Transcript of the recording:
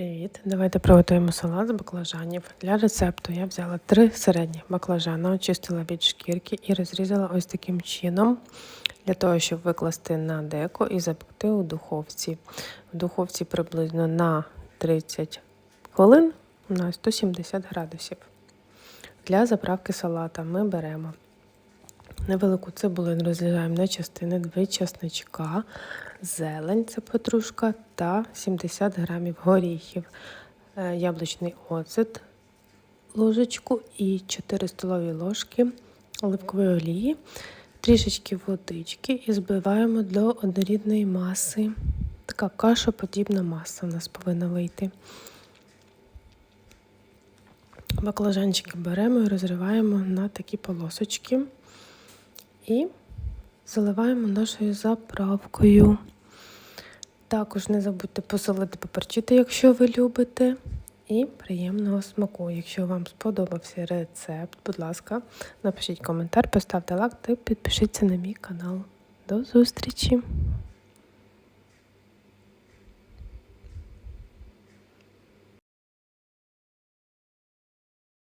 Привіт! Давайте приготуємо салат з баклажанів. Для рецепту я взяла три середні баклажана, очистила від шкірки і розрізала ось таким чином, для того, щоб викласти на деко і запекти у духовці. В духовці приблизно на 30 хвилин на 170 градусів. Для заправки салата ми беремо невелику цибулину, розрізаємо на частини, дві часничка, зелень, це петрушка та 70 грамів горіхів, е, яблучний оцет, ложечку і 4 столові ложки оливкової олії, трішечки водички і збиваємо до однорідної маси. Така кашоподібна маса у нас повинна вийти. Баклажанчики беремо і розриваємо на такі полосочки і заливаємо нашою заправкою. Також не забудьте посолити поперчити, якщо ви любите. І приємного смаку. Якщо вам сподобався рецепт, будь ласка, напишіть коментар, поставте лайк та підпишіться на мій канал. До зустрічі!